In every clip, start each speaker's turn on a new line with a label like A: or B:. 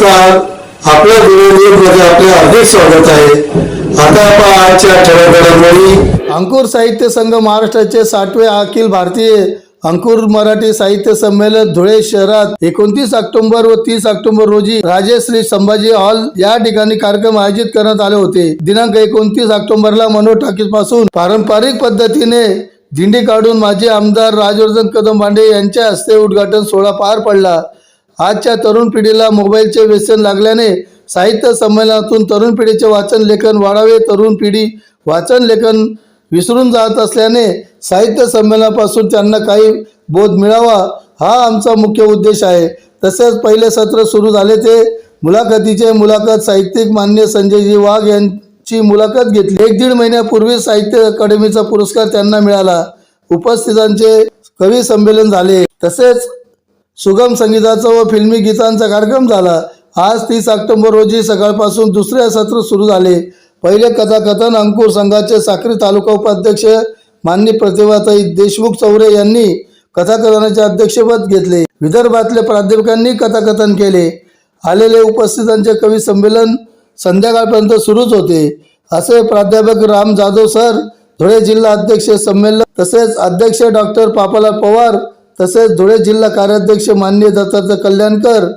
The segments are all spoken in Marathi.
A: नमस्कार. आपल्या मध्ये आपले हार्दिक स्वागत आहे. आता आपण आजच्या ठळक घडामोडी अंकुर साहित्य संघ महाराष्ट्राचे साठवे अखिल भारतीय अंकुर मराठी साहित्य संमेलन धुळे शहरात एकोणतीस ऑक्टोबर व तीस ऑक्टोबर रोजी राजेश्री संभाजी हॉल या ठिकाणी कार्यक्रम आयोजित करण्यात आले होते. दिनांक एकोणतीस ऑक्टोबरला मनोज टाकीजपासून पारंपरिक पद्धतीने दिंडी काढून माजी आमदार राजवर्धन कदम भांडे यांच्या हस्ते उद्घाटन सोहळा पार पडला. आजच्या तरुण पिढीला मोबाईलचे व्यसन लागल्याने साहित्य संमेलनातून तरुण पिढीचे वाचन लेखन वाढावे. तरुण पिढी वाचन लेखन विसरून जात असल्याने साहित्य संमेलनापासून त्यांना काही बोध मिळावा हा आमचा मुख्य उद्देश आहे. तसेच पहिले सत्र सुरू झाले ते मुलाखतीचे. मुलाखत साहित्यिक मान्य संजयजी वाघ यांची मुलाखत घेतली. एक दीड महिन्यापूर्वी साहित्य अकादमीचा पुरस्कार त्यांना मिळाला. उपस्थितांचे कवी संमेलन झाले. तसेच सुगम संगीताचा व फिल्मी गीतांचा कार्यक्रम झाला. आज तीस ऑक्टोबर रोजी सकाळपासून दुसरे सत्र सुरू झाले. पहिले कथाकथन अंकुर संघाचे साक्री तालुका उपाध्यक्ष मान्य प्रतिभाताई देशमुख चौरे यांनी कथाकथनाचे अध्यक्षपद घेतले. विदर्भातल्या प्राध्यापकांनी कथाकथन केले. आलेले उपस्थितांचे कवी संमेलन संध्याकाळपर्यंत सुरूच होते. असे प्राध्यापक राम जाधव सर धुळे जिल्हा अध्यक्ष संमेलन तसेच अध्यक्ष डॉक्टर पापालाल पवार तसेच धुळे जिल्हा कार्याध्यक्ष मान्य दत्तात्रय कल्याणकर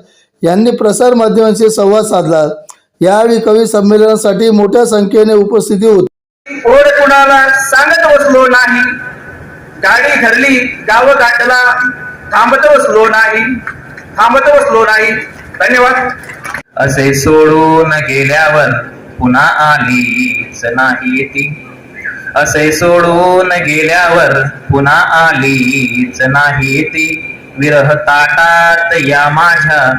A: यांनी प्रसार माध्यमांशी संवाद साधला. यावेळी कवी संमेलनासाठी मोठ्या संख्येने उपस्थिती होती
B: ओढ कुणाला सांगत बसलो नाही. गाडी धरली गाव गाठला थांबत बसलो नाही. थांबत बसलो नाही. धन्यवाद. असे सोडून गेल्यावर पुन्हा आलीच नाही ती. असे सोडून गेल्यावर पुन्हा आलीच नाही ती. विरह ताटात या माझ्या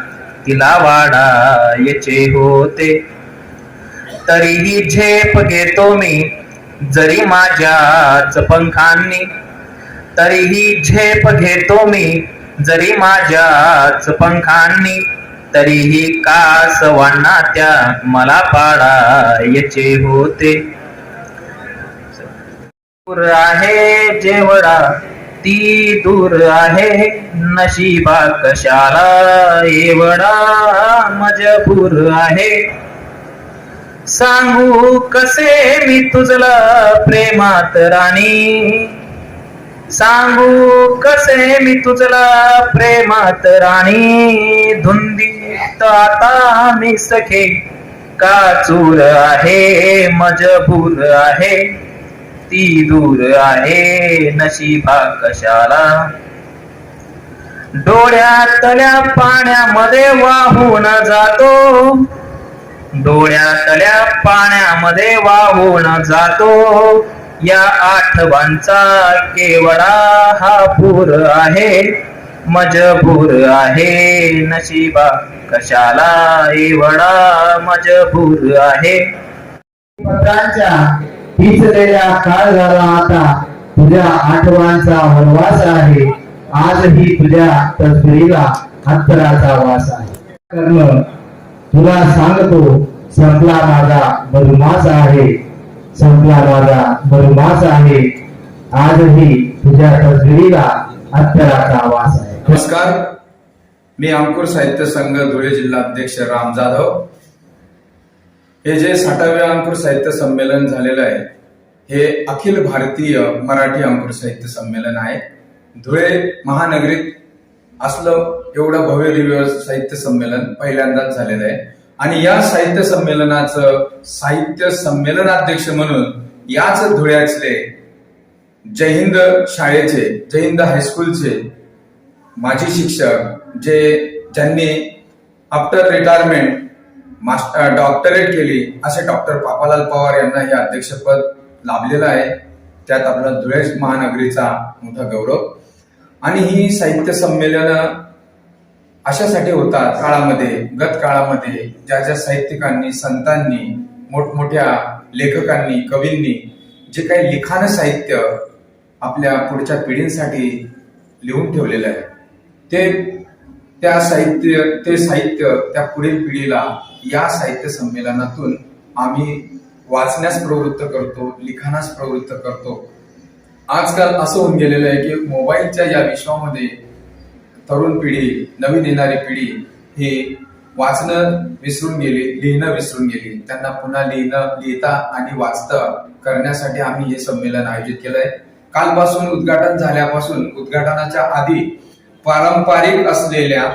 B: तिला वाढायचे होते. तरीही झेप घेतो मी जरी माझ्याच पंखांनी. तरीही झेप घेतो मी जरी माझ्याच पंखांनी. तरीही कास त्या मला पाडायचे होते. दूर आहे जेवढा ती दूर आहे. नशिबा कशाला? एवढा मजबूर आहे. सांगू कसे मी तुझला प्रेमात राणी? सांगू कसे मी तुझला प्रेमात राणी? धुंदीत आता मी सखे का चूर आहे? मजबूर आहे. ती दूर आहे नशिबा कशाला डोळ्यातल्या पाण्यामध्ये वाहून जातो. डोळ्यातल्या पाण्यामध्ये वाहून जातो. या आठवांचा केवळा हा पूर आहे. मजबूर आहे नशिबा कशाला एवढा मजबूर आहे.
C: हिचलेल्या काळ झाला आता तुझ्या आठवांचा वनवास आहे. आजही तुझ्या तस्वीरीला अंतराचा वास आहे. कर्ण तुला सांगतो संपला माझा मधुमास आहे. संपला माझा मधुमास आहे. आजही तुझ्या तस्वीरीला अंतराचा वास आहे.
D: नमस्कार. मी अंकुर साहित्य संघ धुळे जिल्हा अध्यक्ष राम जाधव. हे जे साठावे अंकुर साहित्य संमेलन झालेलं आहे हे अखिल भारतीय मराठी अंकुर साहित्य संमेलन आहे. धुळे महानगरीत असलं एवढं भव्य दिव्य साहित्य संमेलन पहिल्यांदाच झालेलं आहे. आणि या साहित्य संमेलनाचं साहित्य संमेलनाध्यक्ष म्हणून याच धुळ्यातले जयहिंद शाळेचे जयहिंद हायस्कूलचे माजी शिक्षक जे ज्यांनी आफ्टर रिटायरमेंट मास्टर डॉक्टरेट केली असे डॉक्टर पापालाल पवार यांना हे अध्यक्षपद लाभलेलं आहे. त्यात आपला धुळे महानगरीचा मोठा गौरव. आणि ही साहित्य संमेलन अशासाठी होतात काळामध्ये गत काळामध्ये ज्या ज्या साहित्यिकांनी संतांनी मोठमोठ्या लेखकांनी कवींनी जे काही लिखाण साहित्य आपल्या पुढच्या पिढींसाठी लिहून ठेवलेलं आहे. ते त्या साहित्य ते साहित्य त्या पुढील पिढीला या साहित्य संमेलनातून आम्ही वाचण्यास प्रवृत्त करतो लिखाणास प्रवृत्त करतो. आजकाल असं होऊन गेलेलं आहे की मोबाईलच्या या विश्वामध्ये तरुण पिढी नवीन येणारी पिढी ही वाचणं विसरून गेली लिहिणं विसरून गेली. त्यांना पुन्हा लिहिणं लिहिता आणि वाचता करण्यासाठी आम्ही हे संमेलन आयोजित केलंय. कालपासून उद्घाटन झाल्यापासून उद्घाटनाच्या आधी पारंपरिक असलेल्या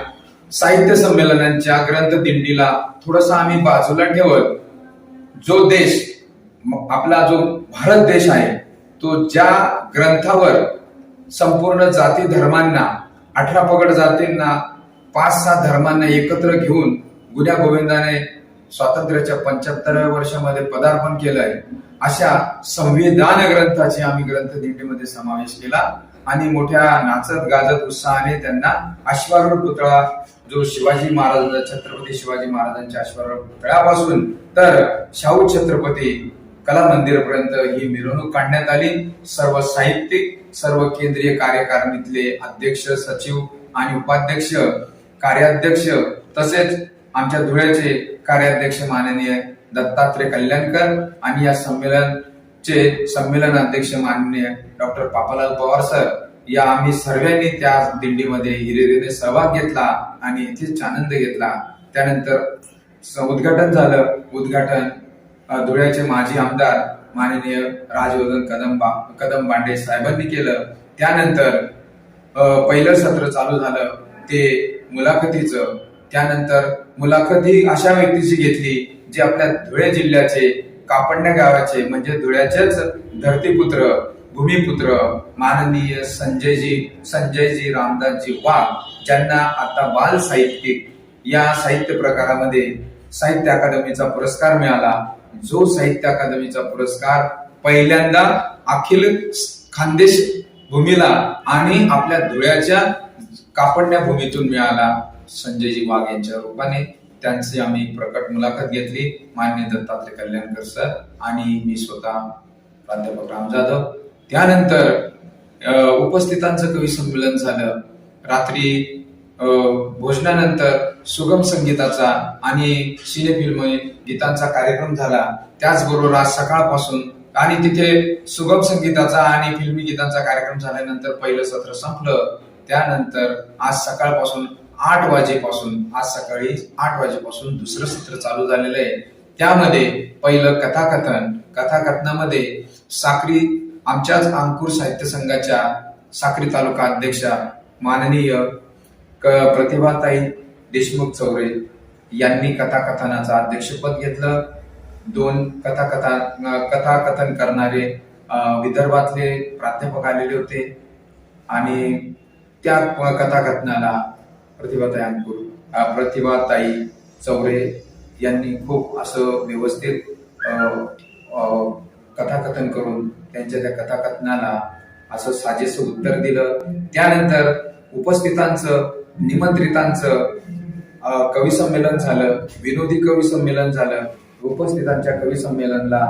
D: साहित्य संमेलनांच्या ग्रंथ दिंडीला थोडस आम्ही बाजूला ठेवत जो देश आपला जो भारत देश आहे तो ज्या ग्रंथावर संपूर्ण जाती धर्मांना अठरा पगड जातींना पाच सहा धर्मांना एकत्र घेऊन गुन्ह्या गोविंदाने स्वातंत्र्याच्या पंच्याहत्तराव्या वर्षामध्ये पदार्पण केलंय अशा संविधान ग्रंथाची आम्ही ग्रंथ दिंडीमध्ये समावेश केला. आणि मोठ्या नाचत गाजत उत्साहाने त्यांना अश्वारूढ पुतळा जो शिवाजी महाराज छत्रपती शिवाजी महाराजांच्या अश्वारूढ पुतळ्यापासून तर शाहू छत्रपती कला मंदिरपर्यंत ही मिरवणूक काढण्यात आली. सर्व साहित्यिक सर्व केंद्रीय कार्यकारिणीतले अध्यक्ष सचिव आणि उपाध्यक्ष कार्याध्यक्ष तसेच आमच्या धुळ्याचे कार्याध्यक्ष माननीय दत्तात्रय कल्याणकर आणि या संमेलन चे संमेलन अध्यक्ष माननीय डॉक्टर पापालाल पवार सर या आम्ही सर्वांनी त्या दिंडीमध्ये हिरेरीने सहभाग घेतला आणि इथेच आनंद घेतला. त्यानंतर उद्घाटन झालं. उद्घाटन धुळ्याचे माजी आमदार माननीय राजवर्धन कदम बा कदम बांडे साहेबांनी केलं. त्यानंतर पहिलं सत्र चालू झालं ते मुलाखतीचं. त्यानंतर मुलाखती अशा व्यक्तीची घेतली जे आपल्या धुळे जिल्ह्याचे कापडण्या गावाचे म्हणजे धुळ्याचेच धरतीपुत्र भूमिपुत्र माननीय संजयजी संजयजी रामदासजी वाघ ज्यांना आता बाल साहित्यिक या साहित्य प्रकारामध्ये साहित्य अकादमीचा पुरस्कार मिळाला. जो साहित्य अकादमीचा पुरस्कार पहिल्यांदा अखिल खानदेश भूमीला आणि आपल्या धुळ्याच्या कापडण्या भूमीतून मिळाला. संजयजी वाघ यांच्या रूपाने. त्यांची आम्ही प्रकट मुलाखत घेतली. मान्य दत्तात्रय कल्याणकर सर आणि मी स्वतः प्राध्यापक राम जाधव. त्यानंतर उपस्थितांचं कवी संमेलन झालं. रात्री भोजनानंतर सुगम संगीताचा आणि सिनेफिल्म गीतांचा कार्यक्रम झाला. त्याचबरोबर आज सकाळपासून आणि तिथे सुगम संगीताचा आणि फिल्मी गीतांचा कार्यक्रम झाल्यानंतर पहिलं सत्र संपलं. त्यानंतर आज सकाळपासून आठ वाजेपासून आज सकाळी आठ वाजेपासून दुसरं सत्र चालू झालेलं आहे. त्यामध्ये पहिलं कथाकथन कथाकथनामध्ये साक्री आमच्याच अंकुर साहित्य संघाच्या साक्री तालुका अध्यक्षा माननीय क- प्रतिभाताई देशमुख चौरे यांनी कथाकथनाचं अध्यक्षपद घेतलं. दोन कथाकथा कथाकथन करणारे विदर्भातले प्राध्यापक आलेले होते. आणि त्या कथाकथनाला प्रतिभाताई अंकुर प्रतिभाताई चौरे यांनी खूप असं व्यवस्थित कथाकथन करून त्यांच्या त्या कथाकथनाला असं साजेसं उत्तर दिलं. त्यानंतर उपस्थितांचं निमंत्रितांचं कवी संमेलन झालं विनोदी कवी संमेलन झालं. उपस्थितांच्या कवी संमेलनला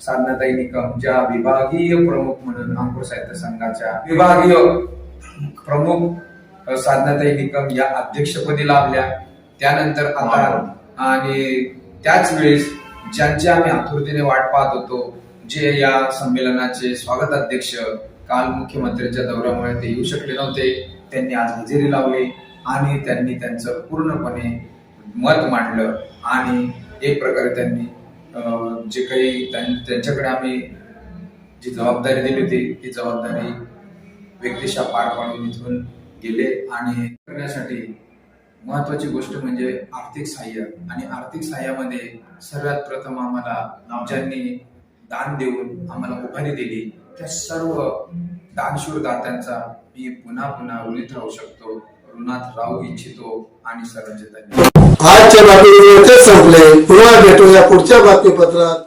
D: साधनाताई निकम ज्या विभागीय प्रमुख म्हणून अंकुर साहित्य संघाच्या विभागीय प्रमुख साधनाताई निकम या अध्यक्षपदी लाभल्या. त्यानंतर आता आणि त्याच वेळेस ज्यांची आम्ही आतुरतेने वाट पाहत होतो जे या संमेलनाचे स्वागत अध्यक्ष काल मुख्यमंत्र्यांच्या दौऱ्यामुळे ते येऊ शकले नव्हते त्यांनी आज हजेरी लावली आणि त्यांनी त्यांचं पूर्णपणे मत मांडलं आणि एक प्रकारे त्यांनी जे काही त्यां- त्यांच्याकडे आम्ही जी जबाबदारी दिली होती ती जबाबदारी व्यक्तिशा पार पाडून इथून गेले आणि करण्यासाठी महत्वाची गोष्ट म्हणजे आर्थिक सहाय्य. आणि आर्थिक सहाय्यामध्ये सर्वात प्रथम आम्हाला ज्यांनी दान देऊन आम्हाला उभारी दिली त्या सर्व दानशूर दात्यांचा मी पुन्हा पुन्हा ऋणीत राहू शकतो. ऋणात राहू इच्छितो आणि सर्वांचे धन्यवाद.
A: आजच्या बातमीपत्र संपले. पुन्हा भेटूया पुढच्या बातमीपत्रात.